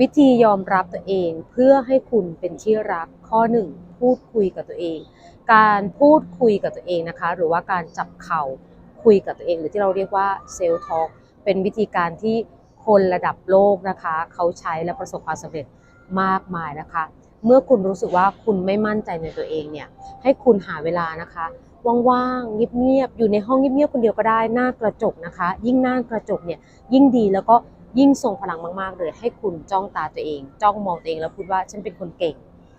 วิธียอมรับตัวเองเพื่อให้คุณเป็นที่รักข้อหนึ่งพูดคุยกับตัวเอง การพูดคุยกับตัวเองนะคะ หรือว่าการจับเข่าคุยกับตัวเอง หรือที่เราเรียกว่าเซล f ท a l k เป็นวิธีการที่คนระดับโลกนะคะ เขาใช้และประสบความสำเร็จมากมายนะคะ เมื่อคุณรู้สึกว่าคุณไม่มั่นใจในตัวเองเนี่ยให้คุณหาเวลานะคะว่างๆเงียบๆอยู่ในห้องเงียบๆคนเดียวก็ได้หน้ากระจกนะคะ ยิ่งหน้ากระจกเนี่ยยิ่งดีแล้วก็ ยิ่งทรงพลังมาก ๆ เลย ให้คุณจ้องตาตัวเอง จ้องมองตัวเองแล้วพูดว่าฉันเป็นคนเก่ง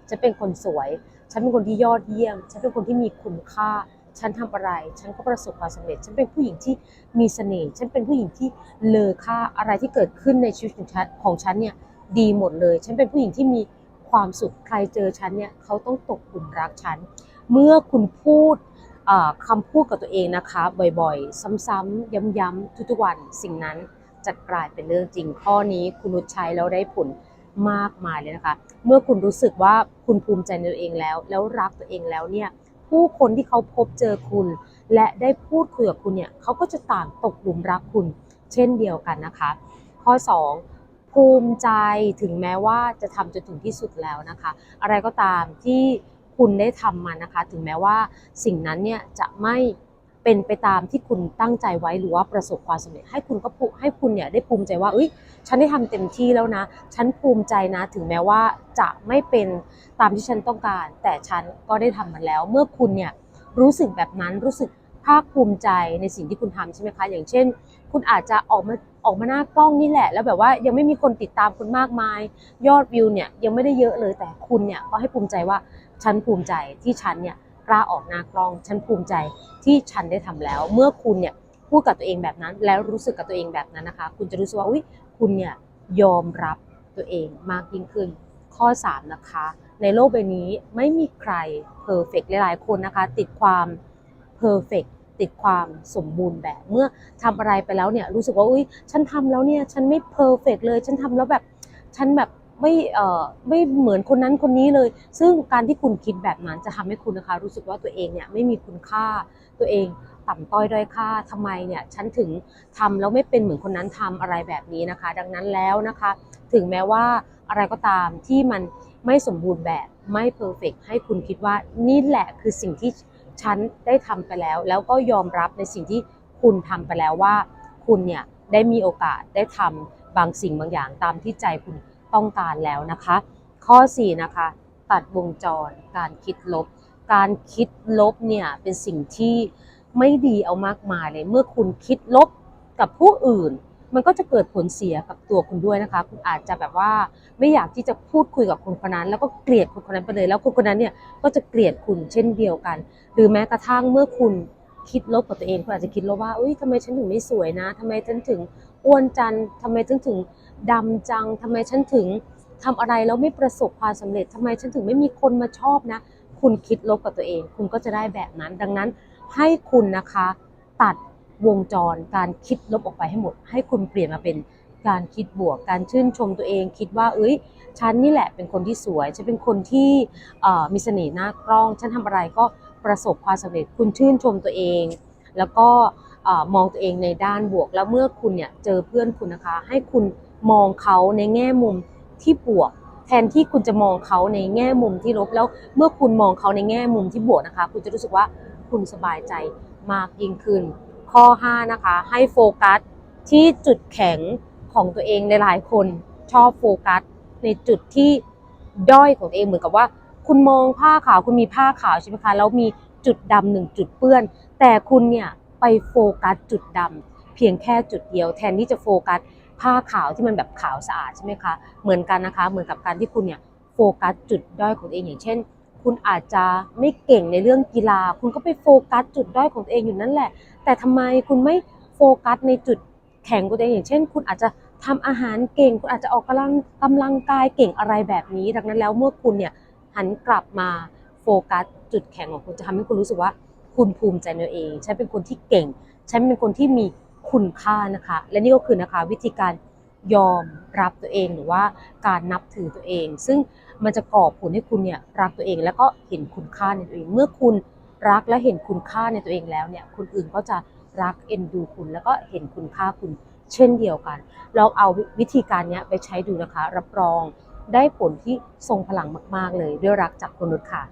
ฉันเป็นคนสวย ฉันเป็นคนที่ยอดเยี่ยม ฉันเป็นคนที่มีคุณค่า ฉันทำอะไร ฉันก็ประสบความสำเร็จ ฉันเป็นผู้หญิงที่มีเสน่ห์ ฉันเป็นผู้หญิงที่เลอค่าอะไรที่เกิดขึ้นในชีวิตของฉันของฉันเนี่ยดีหมดเลย ฉันเป็นผู้หญิงที่มีความสุข ใครเจอฉันเนี่ยเขาต้องตกหลุมรักฉัน เมื่อคุณพูดเอ่อคำพูดกับตัวเองนะคะ บ่อยๆ ซ้ำๆย้ำๆ ทุกๆวัน สิ่งนั้น จะกลายเป็นเรื่องจริง ข้อนี้คุณนุชใช้แล้วได้ผลมากมายเลยนะคะ เมื่อคุณรู้สึกว่าคุณภูมิใจในตัวเองแล้ว แล้วรักตัวเองแล้วเนี่ยผู้คนที่เขาพบเจอคุณ และได้พูดคุยกับคุณเนี่ยเขาก็จะต่างตกหลุมรักคุณ เช่นเดียวกันนะคะ ข้อ 2 ภูมิใจถึงแม้ว่าจะทำจนถึงที่สุดแล้วนะคะ อะไรก็ตามที่คุณได้ทำมานะคะ ถึงแม้ว่าสิ่งนั้นเนี่ยจะไม่ เป็นไปตามที่คุณตั้งใจไว้หรือว่าประสบความสำเร็จให้คุณก็ภูให้คุณเนี่ยได้ภูมิใจว่าเอ้ยฉันได้ทำเต็มที่แล้วนะ ฉันภูมิใจนะ ถึงแม้ว่าจะไม่เป็นตามที่ฉันต้องการ แต่ฉันก็ได้ทำมันแล้ว เมื่อคุณเนี่ยรู้สึกแบบนั้นรู้สึกภาคภูมิใจในสิ่งที่คุณทำใช่ไหมคะ อย่างเช่น คุณอาจจะออกมาออกมาหน้ากล้องนี่แหละ แล้วแบบว่ายังไม่มีคนติดตามคุณมากมาย ยอดวิวเนี่ยยังไม่ได้เยอะเลยแต่คุณเนี่ยก็ให้ภูมิใจว่าฉันภูมิใจที่ฉันเนี่ย กล้าออกหน้ากล้อง ฉันภูมิใจที่ฉันได้ทำแล้ว เมื่อคุณเนี่ยพูดกับตัวเองแบบนั้น แล้วรู้สึกกับตัวเองแบบนั้นนะคะ คุณจะรู้สึกว่าอุ้ยคุณเนี่ยยอมรับตัวเองมากยิ่งขึ้น ข้อ 3 นะคะ ในโลกใบนี้ไม่มีใครเพอร์เฟกหลายๆ คนนะคะ ติดความเพอร์เฟกติดความสมบูรณ์แบบเมื่อทำอะไรไปแล้วเนี่ยรู้สึกว่าอุ้ยฉันทำแล้วเนี่ยฉันไม่เพอร์เฟกเลย ฉันทำแล้วแบบฉันแบบ ไม่เอ่อไม่เหมือนคนนั้นคนนี้เลย ซึ่งการที่คุณคิดแบบนั้นจะทำให้คุณนะคะ รู้สึกว่าตัวเองเนี่ยไม่มีคุณค่าตัวเองต่ำต้อยด้อยค่าทำไมเนี่ยฉันถึงทำแล้วไม่เป็นเหมือนคนนั้นทำอะไรแบบนี้นะคะ ดังนั้นแล้วนะคะ ถึงแม้ว่าอะไรก็ตามที่มันไม่สมบูรณ์แบบไม่เพอร์เฟกให้คุณคิดว่านี่แหละคือสิ่งที่ฉันได้ทำไปแล้ว แล้วก็ยอมรับในสิ่งที่คุณทำไปแล้วว่า คุณเนี่ยได้มีโอกาสได้ทำบางสิ่งบางอย่างตามที่ใจคุณ ต้องการแล้วนะคะ ข้อ 4 นะคะ ตัดวงจรการคิดลบ การคิดลบเนี่ยเป็นสิ่งที่ไม่ดีเอามากมายเลย เมื่อคุณคิดลบกับผู้อื่น มันก็จะเกิดผลเสียกับตัวคุณด้วยนะคะ คุณอาจจะแบบว่าไม่อยากที่จะพูดคุยกับคนคนนั้น แล้วก็เกลียดคนคนนั้นไปเลย แล้วคนคนนั้นเนี่ยก็จะเกลียดคุณเช่นเดียวกัน หรือแม้กระทั่งเมื่อคุณคิดลบกับตัวเองคุณอาจจะคิดลบว่าเอ้ยทำไมฉันถึงไม่สวยนะทำไมฉันถึง อ้วนจังทำไมฉันถึงดำจังทำไมฉันถึงทำอะไรแล้วไม่ประสบความสำเร็จทำไมฉันถึงไม่มีคนมาชอบนะ คุณคิดลบกับตัวเอง คุณก็จะได้แบบนั้น ดังนั้นให้คุณนะคะ ตัดวงจรการคิดลบออกไปให้หมด ให้คุณเปลี่ยนมาเป็นการคิดบวก การชื่นชมตัวเอง คิดว่า เอ้ย ฉันนี่แหละเป็นคนที่สวย ฉันเป็นคนที่มีเสน่ห์หน้ากล้อง ฉันทำอะไรก็ประสบความสำเร็จ คุณชื่นชมตัวเอง แล้วก็ อมองตัวเองในด้านบวก แล้วเมื่อคุณเนี่ยเจอเพื่อนคุณนะคะ ให้คุณมองเขาในแง่มุมที่บวก แทนที่คุณจะมองเขาในแง่มุมที่ลบแล้วเมื่อคุณมองเขาในแง่มุมที่บวกนะคะ คุณจะรู้สึกว่าคุณสบายใจมากยิ่งขึ้น ข้อ 5 นะคะ ให้โฟกัสที่จุดแข็งของตัวเองหลายๆคนชอบโฟกัสในจุดที่ด้อยของตัวเองเหมือนกับว่า คุณมองผ้าขาวคุณมีผ้าขาวใช่ไหมคะแล้วมีจุดดำหนึ่งจุดเปื้อน แต่คุณเนี่ย โฟกัสจุดดำเพียงแค่จุดเดียว แทนที่จะโฟกัสผ้าขาวที่มันแบบขาวสะอาดใช่ไหมคะ เหมือนกันนะคะ เหมือนกับการที่คุณเนี่ยโฟกัสจุดด้อยของตัวเองอย่างเช่น คุณอาจจะไม่เก่งในเรื่องกีฬา คุณก็ไปโฟกัสจุดด้อยของตัวเองอยู่นั่นแหละ แต่ทำไมคุณไม่โฟกัสในจุดแข็งของตัวเองอย่างเช่น คุณอาจจะทำอาหารเก่ง คุณอาจจะออกกำลังกำลังกายเก่งอะไรแบบนี้ ดังนั้นแล้วเมื่อคุณเนี่ยหันกลับมาโฟกัสจุดแข็งของคุณจะทำให้คุณรู้สึกว่า คุณภูมิใจในตัวเอง ฉันเป็นคนที่เก่ง ฉันเป็นคนที่มีคุณค่านะคะ และนี่ก็คือนะคะวิธีการยอมรับตัวเองหรือว่าการนับถือตัวเอง ซึ่งมันจะก่อผลให้คุณเนี่ยรักตัวเองแล้วก็เห็นคุณค่าในตัวเอง เมื่อคุณรักและเห็นคุณค่าในตัวเองแล้วเนี่ยคนอื่นก็จะรักเอ็นดูคุณ แล้วก็เห็นคุณค่าคุณเช่นเดียวกันลองเอาวิธีการนี้ไปใช้ดูนะคะ รับรองได้ผลที่ทรงพลังมาก ๆ เลยด้วยรักจากคุณนุชค่ะ